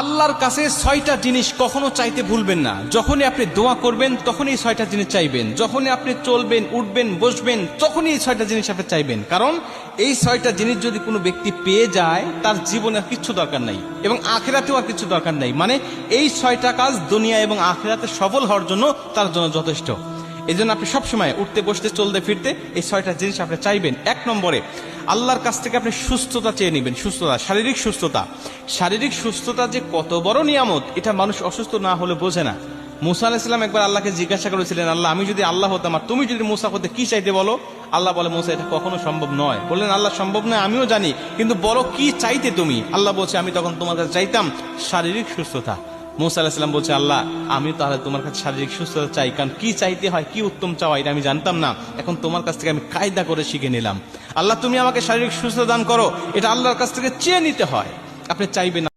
আল্লাহর কাছে ছয়টা জিনিস কখনো চাইতে ভুলবেন না। যখনই আপনি দোয়া করবেন, তখনই ছয়টা জিনিস চাইবেন। যখনই আপনি চলবেন, উঠবেন, বসবেন, তখনই এই ছয়টা জিনিস আপনি চাইবেন। কারণ এই ছয়টা জিনিস যদি কোনো ব্যক্তি পেয়ে যায়, তার জীবনে আর কিচ্ছু দরকার নাই এবং আখেরাতেও আর কিছু দরকার নাই। মানে এই ছয়টা কাজ দুনিয়া এবং আখেরাতে সফল হওয়ার জন্য তার জন্য যথেষ্ট। এই জন্য আপনি সবসময় উঠতে, বসতে, চলতে, ফিরতে এই ছয়টা জিনিস আপনি চাইবেন। এক নম্বরে আল্লাহর কাছ থেকে আপনি সুস্থতা চেয়ে নেবেন, সুস্থতা, শারীরিক সুস্থতা। শারীরিক সুস্থতা যে কত বড় নিয়ামত, এটা মানুষ অসুস্থ না হলে বোঝে না। মুসা আলাইসাল্লাম একবার আল্লাহকে জিজ্ঞাসা করেছিলেন, আল্লাহ, আমি যদি আল্লাহ হতাম, আর তুমি যদি মুসা হতে কি চাইতে বলো? আল্লাহ বলে, মুসা, এটা কখনো সম্ভব নয়। বললেন, আল্লাহ, সম্ভব নয়, আমিও জানি, কিন্তু বলো কি চাইতে তুমি? আল্লাহ বলছে, আমি তখন তোমার কাছে চাইতাম শারীরিক সুস্থতা। মুসা আলাহিসাল্লাম বলছে, আল্লাহ আমি তাহলে তোমার কাছে শারীরিক সুস্থতা চাই, কারণ কি চাইতে হয়, কি উত্তম চাওয়া, এটা আমি জানতাম না। এখন তোমার কাছ থেকে আমি কায়দা করে শিখে নিলাম। আল্লাহ, তুমি আমাকে শারীরিক সুস্থতা দান করো, এটা আল্লাহর কাছ থেকে চেয়ে নিতে হয়। আপনি চাইবেন